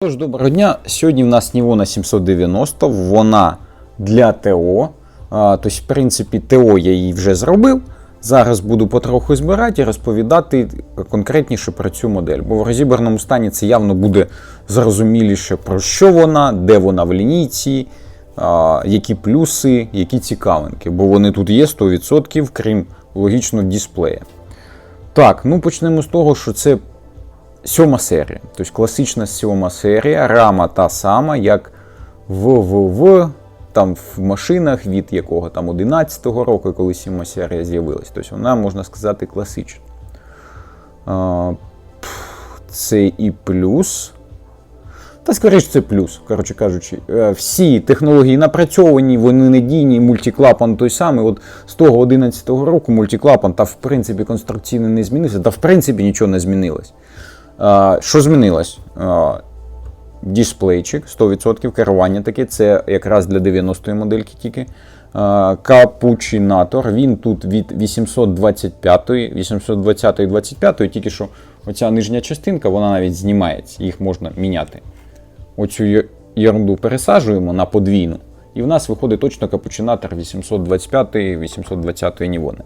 Тож, доброго дня. Сьогодні в нас Нівона 790, вона для ТО. Тобто, в принципі, ТО я її вже зробив. Зараз буду потроху збирати і розповідати конкретніше про цю модель. Бо в розібраному стані це явно буде зрозуміліше, про що вона, де вона в лінійці, які плюси, які цікавинки. Бо вони тут є 100%, крім логічно дисплея. Так, ну почнемо з того, що це сьома серія. Тобто класична сьома серія, рама та сама, як в, в, в там в машинах від якого там 11-го року, коли сьома серія з'явилась. Тобто вона, можна сказати, класична. Це і плюс. Та скоріше це плюс, коротше кажучи, Е, всі технології напрацьовані, вони надійні, мультиклапан той самий. От з того 11-го року мультиклапан та в принципі конструкційно не змінився, та в принципі нічого не змінилось. Що змінилось? А, Дисплейчик 100% керування таке, це якраз для 90-ї модельки тільки. Капучинатор, він тут від 825, 820 і 25, тільки що оця нижня частинка, вона навіть знімається, їх можна міняти. Оцю ерунду пересаджуємо на подвійну, і в нас виходить точно капучинатор 825 820 Нівони.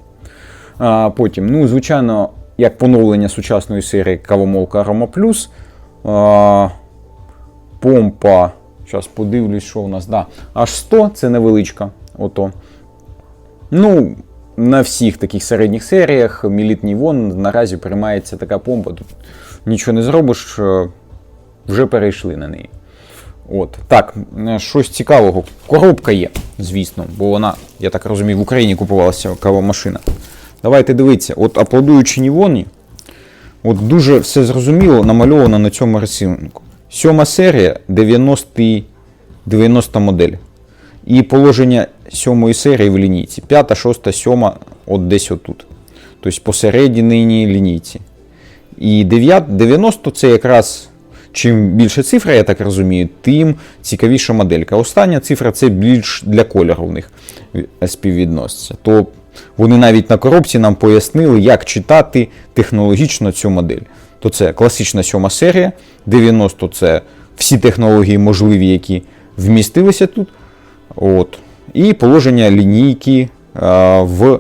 Потім, ну, звичайно, як поновлення сучасної серії Кавомолка Плюс. А, помпа. Зараз подивлюсь, що у нас. Да. Аж 100 це невеличка. Ото. Ну, на всіх таких середніх серіях Міліт Нівон наразі приймається така помпа. Тут нічого не зробиш, е, вже перейшли на неї. От. Так, е, щось цікавого. Коробка є, звісно, бо вона, я так розумію, в Україні купувалася кавомашина. Давайте дивитися, от аплодуючи Нівоні, от дуже все зрозуміло намальовано на цьому рисунку. Сьома серія 90, 90 модель. І положення сьомої серії в лінійці. П'ята, шоста, сьома, от десь отут. Тобто посередині лінійці. І 9, 90 це якраз чим більше цифра, я так розумію, тим цікавіша моделька. Остання цифра це більш для кольору в них співвідноситься. То вони навіть на коробці нам пояснили, як читати технологічно цю модель. То це класична сьома серія, 90 це всі технології можливі, які вмістилися тут. От. І положення лінійки а, в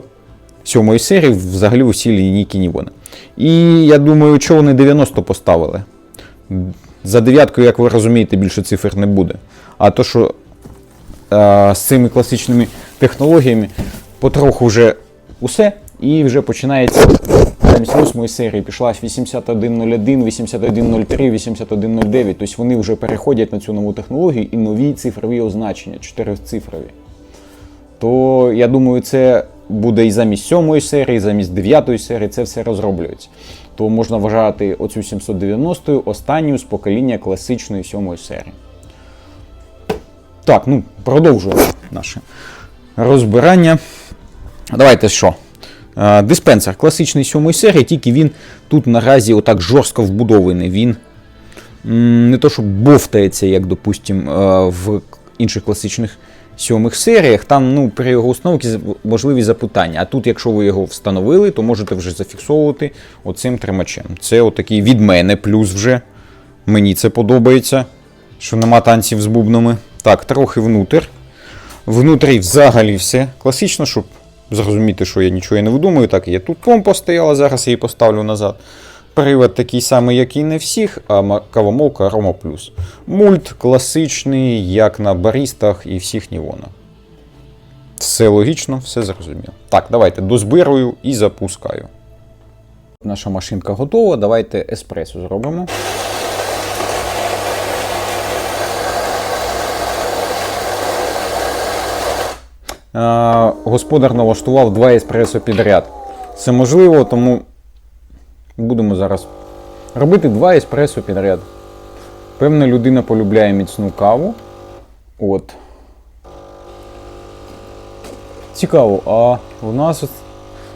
сьомої серії, взагалі усі лінійки Нівона. І я думаю, що вони 90 поставили. За дев'яткою, як ви розумієте, більше цифр не буде. А то, що е, з цими класичними технологіями потроху вже усе, і вже починається замість восьмої серії пішла 8101, 8103, 8109. Тобто вони вже переходять на цю нову технологію і нові цифрові означення, чотирицифрові. То я думаю, це буде і замість сьомої серії, і замість дев'ятої серії, це все розроблюється. То можна вважати оцю 790 останньою з покоління класичної сьомої серії. Так, ну продовжуємо наше розбирання. Давайте що? Е, Диспенсер класичний сьомої серії, тільки він тут наразі отак жорстко вбудований. Він не то, що бовтається, як, допустим, е, в інших класичних сьомих серіях. Там ну, при його установці можливі запитання. А тут, якщо ви його встановили, то можете вже зафіксовувати оцим тримачем. Це отакий від мене плюс вже. Мені це подобається, що нема танців з бубнами. Так, трохи внутрь. Внутрі взагалі все класично, щоб зрозуміти, що я нічого не видумую. Так, є тут помпа стояла, зараз я її поставлю назад. Привод такий самий, як і не всіх, а кавомолка Рома Плюс. Мульт класичний, як на барістах і всіх Нівонах. Все логічно, все зрозуміло. Так, давайте дозбирую і запускаю. Наша машинка готова. Давайте еспресо зробимо. Господар налаштував два еспресо підряд. Це можливо, тому будемо зараз робити два еспресо підряд. Певна людина полюбляє міцну каву. От. Цікаво, а у нас,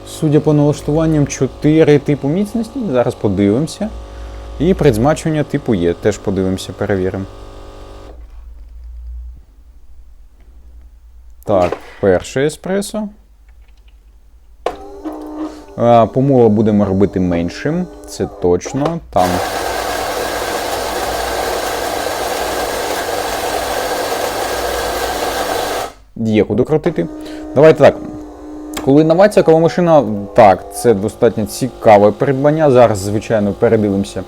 судя по налаштуванням, 4 типу міцності. Зараз подивимося. І предзмачування типу є. Теж подивимося, перевіримо. Так, перше еспресо. Помило будемо робити меншим. Це точно. Там. Є куди крутити. Давайте так. Коли інновація, коли машина, так, це достатньо цікаве придбання. Зараз, звичайно, передивимося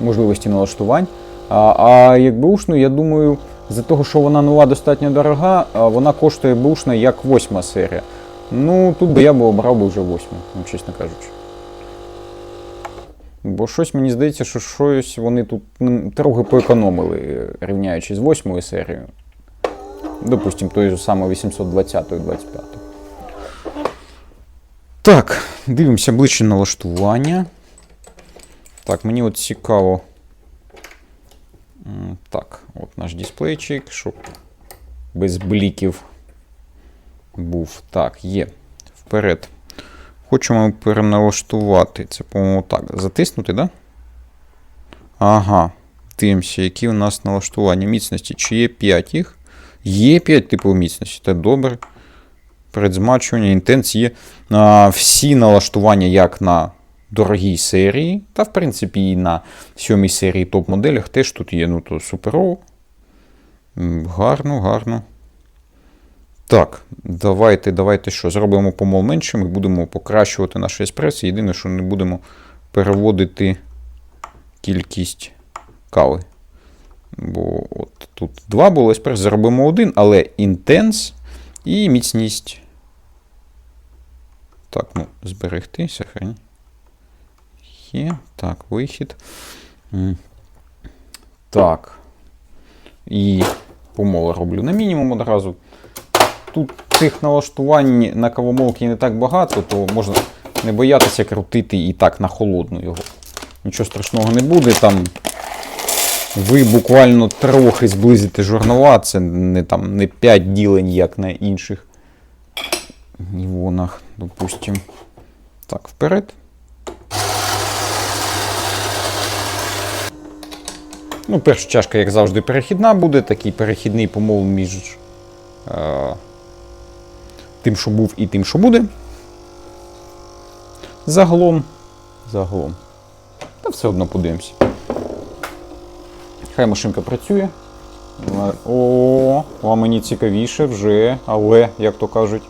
можливості налаштувань. А а як бушну, я думаю за того, що вона нова достатньо дорога, вона коштує бушна як восьма серія. Ну, тут би я би обрав би вже восьму, ну, чесно кажучи. Бо щось мені здається, що щось вони тут трохи поекономили, рівняючи з восьмою серією. Допустим, той же саме 820 25 Так, дивимося ближче налаштування. Так, мені от цікаво. Наш дисплейчик, щоб без бліків був. Так, є. Вперед. Хочемо переналаштувати. Це, по-моєму, так. Затиснути? Да? Ага. Дивимося, які у нас налаштування міцності. Чи є 5 їх? Є 5 типів міцності. Це добре. Предзмачування, інтенс є. А, всі налаштування, як на дорогій серії, та, в принципі, і на сьомій серії топ-моделях теж тут є. Ну, то суперово. Гарно, гарно. Так, давайте, давайте що, зробимо помол меншим і будемо покращувати наш еспресо. Єдине, що не будемо переводити кількість кави. Бо от тут два було еспресо, зробимо один, але інтенс і міцність. Так, ну, зберегти, сохрані. Є. Так, вихід. Так. І помол роблю на мінімум одразу. Тут цих налаштувань на кавомолки не так багато, то можна не боятися крутити і так на холодну його. Нічого страшного не буде. Там ви буквально трохи зблизите журнала, це не там не 5 ділень, як на інших івонах, допустим. Так, вперед. Ну, перша чашка, як завжди, перехідна буде, такий перехідний помол між е, тим, що був, і тим, що буде. Загалом. Загалом. Та все одно подивимося. Хай машинка працює. О, а мені цікавіше вже, але, як то кажуть,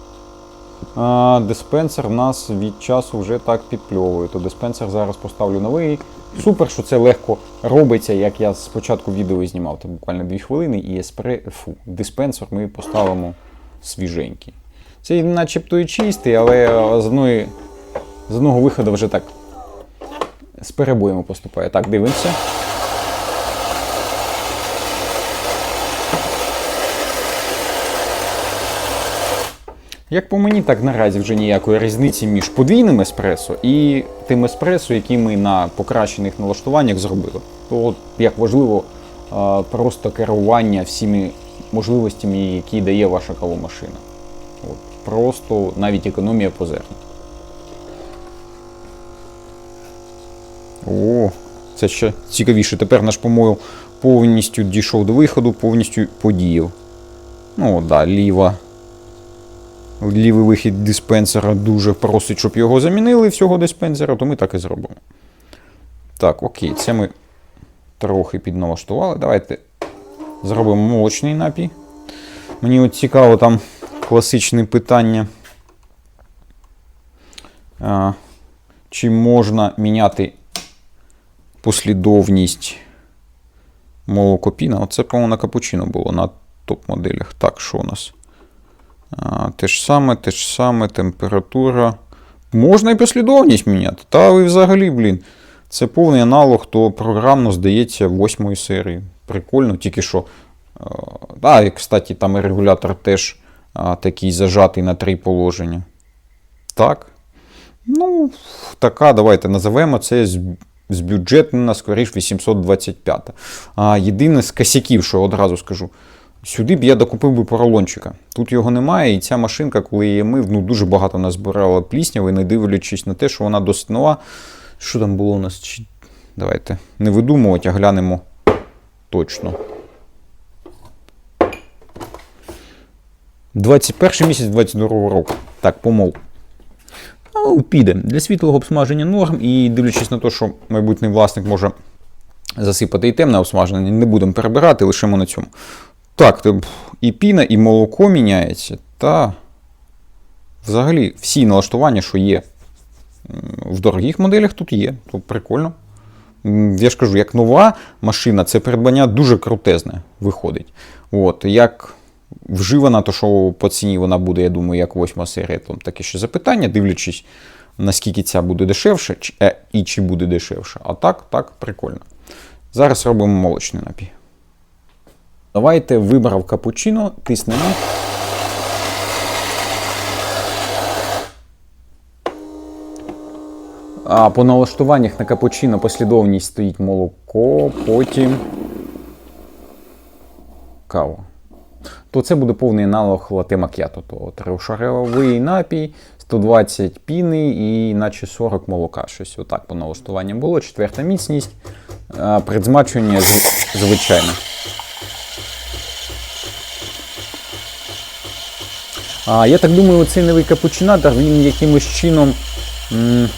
а, диспенсер в нас від часу вже так підпльовує. То диспенсер зараз поставлю новий. Супер, що це легко робиться, як я спочатку відео знімав. Це буквально 2 хвилини, і еспре... Фу, диспенсер ми поставимо свіженький. Це начебто і чистий, але з, одної, з одного виходу вже так з перебоями поступає. Так, дивимося. Як по мені, так наразі вже ніякої різниці між подвійним еспресо і тим еспресо, який ми на покращених налаштуваннях зробили. То як важливо просто керування всіми можливостями, які дає ваша кавомашина. От, просто навіть економія по зерну. О, це ще цікавіше. Тепер наш помойл повністю дійшов до виходу, повністю подіяв. Ну, да, ліва. Лівий вихід диспенсера дуже просить, щоб його замінили всього диспенсера, то ми так і зробимо. Так, окей, це ми трохи підналаштували. Давайте зробимо молочний напій. Мені от цікаво там класичне питання. А, чи можна міняти послідовність молокопіна? Оце, по-моєму, на капучино було на топ-моделях. Так, що у нас? Те ж саме, те ж саме, температура. Можна і послідовність міняти. Та ви взагалі, блін. Це повний аналог, то програмно здається восьмої серії. Прикольно, тільки що. А, і, кстати, там і регулятор теж такий зажатий на три положення. Так. Ну, така, давайте називемо це з бюджетна, скоріш 825. А, єдине з косяків, що одразу скажу. Сюди б я докупив би поролончика. Тут його немає, і ця машинка, коли її мив, ну дуже багато назбирала плісняви, не дивлячись на те, що вона досить нова. Що там було у нас? Давайте не видумувати, а глянемо точно. 21 місяць 22 року. Так, помол. Ну, піде. Для світлого обсмаження норм, і дивлячись на те, що майбутній власник може засипати і темне обсмаження, не будемо перебирати, лишимо на цьому. Так, і піна, і молоко міняється. Та взагалі всі налаштування, що є в дорогих моделях, тут є. Тут прикольно. Я ж кажу, як нова машина, це придбання дуже крутезне виходить. От, як вживана, то що по ціні вона буде, я думаю, як восьма серія, там таке ще запитання, дивлячись, наскільки ця буде дешевше, і чи буде дешевше. А так, так, прикольно. Зараз робимо молочний напій. Давайте вибрав капучино, тиснемо. А по налаштуваннях на капучино послідовність стоїть молоко, потім кава. То це буде повний аналог лате мак'ято. То трьохшаровий напій, 120 піни і наче 40 молока. Щось отак по налаштуванням було. Четверта міцність. Предзмачування з- А, я так думаю, цей новий капучинатор він якимось чином м,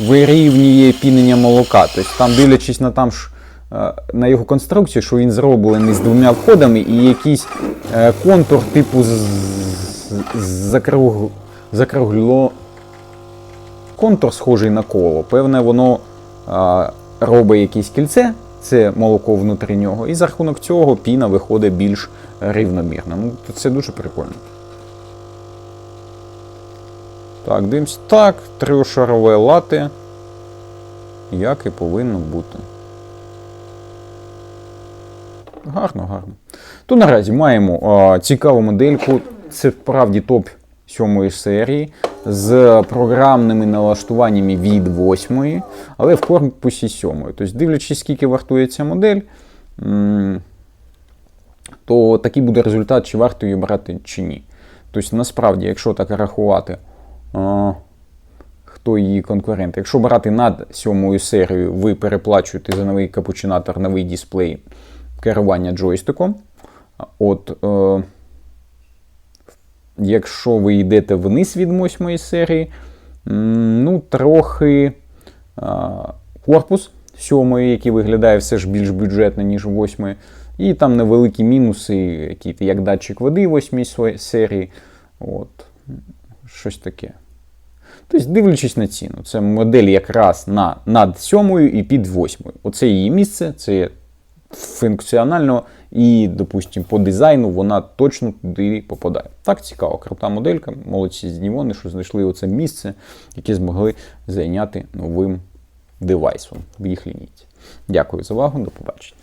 вирівнює пінення молока. Тобто там, дивлячись на там ж. е, На його конструкцію, що він зроблений з двома входами, і якийсь е, контур типу з, з, закруг, закругло. Контур схожий на коло. Певне, воно а, робить якесь кільце, це молоко внутрі нього, і за рахунок цього піна виходить більш рівномірно. Ну, це дуже прикольно. Так, дивимось. Так, трьошарове лате, як і повинно бути. Гарно, гарно. То наразі маємо а, цікаву модельку. Це справді топ 7 серії з програмними налаштуваннями від 8, але в корпусі 7. Тобто, дивлячись, скільки вартує ця модель, то такий буде результат, чи варто її брати, чи ні. Тобто, насправді, якщо так рахувати, хто її конкурент, якщо брати над 7 серією, ви переплачуєте за новий капучинатор, новий дисплей керування джойстиком. От, е, якщо ви йдете вниз від 8 серії, ну, трохи е, корпус 7, який виглядає все ж більш бюджетно, ніж 8. І там невеликі мінуси, які, як датчик води 8 серії. От, щось таке. Тобто, дивлячись на ціну, це модель якраз на над 7 і під 8. Оце її місце, це функціонально і, допустимо, по дизайну вона точно туди попадає. Так, цікаво, крута моделька. Молодці з Нівони, що знайшли оце місце, яке змогли зайняти новим девайсом в їх лінійці. Дякую за увагу, до побачення.